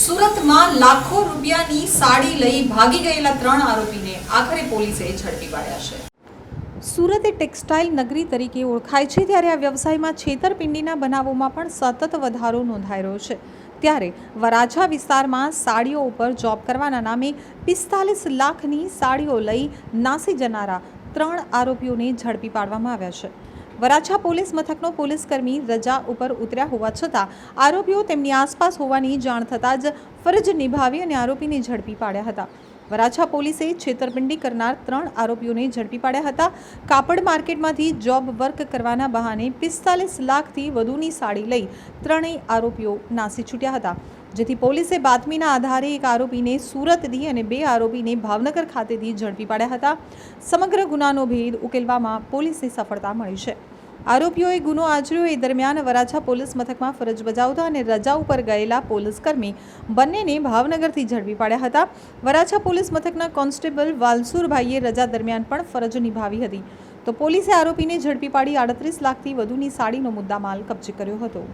સુરતમાં લાખો રૂપિયાની સાડી લઈ ભાગી ગયેલા ત્રણ આરોપીને આખરે પોલીસે ઝડપી પાડ્યા છે. સુરત એ ટેક્સટાઇલ નગરી તરીકે ઓળખાય છે ત્યારે આ વ્યવસાયમાં છેતરપિંડીના બનાવોમાં પણ સતત વધારો નોંધાઈ છે. ત્યારે વરાછા વિસ્તારમાં સાડીઓ ઉપર જોબ કરવાના નામે પિસ્તાલીસ લાખની સાડીઓ લઈ નાસી જનારા ત્રણ આરોપીઓને ઝડપી પાડવામાં આવ્યા છે. વરાછા પોલીસ મથકનો પોલીસકર્મી રજા ઉપર ઉતર્યા હોવા છતાં આરોપીઓ તેમની આસપાસ હોવાની જાણ થતાં જ ફરજ નિભાવી અને આરોપીને ઝડપી પાડ્યા હતા. વરાછા પોલીસે છેતરપિંડી કરનાર ત્રણ આરોપીઓને ઝડપી પાડ્યા હતા. કાપડ માર્કેટમાંથી જોબ વર્ક કરવાના બહાને પિસ્તાલીસ લાખથી વધુની સાડી લઈ ત્રણેય આરોપીઓ નાસી છૂટ્યા હતા. જેથી પોલીસે બાતમીના આધારે એક આરોપીને સુરતથી અને બે આરોપીને ભાવનગર ખાતેથી ઝડપી પાડ્યા હતા. સમગ્ર ગુનાનો ભેદ ઉકેલવામાં પોલીસને સફળતા મળી છે. આરોપીઓએ ગુનો આચર્યો એ દરમિયાન વરાછા પોલીસ મથકમાં ફરજ બજાવતા અને રજા ઉપર ગયેલા પોલીસકર્મી બંનેને ભાવનગરથી ઝડપી પાડ્યા હતા. વરાછા પોલીસ મથકના કોન્સ્ટેબલ વાલસુરભાઈએ રજા દરમિયાન પણ ફરજ નિભાવી હતી. તો પોલીસે આરોપીને ઝડપી પાડી આડત્રીસ લાખથી વધુની સાડીનો મુદ્દામાલ કબજે કર્યો હતો.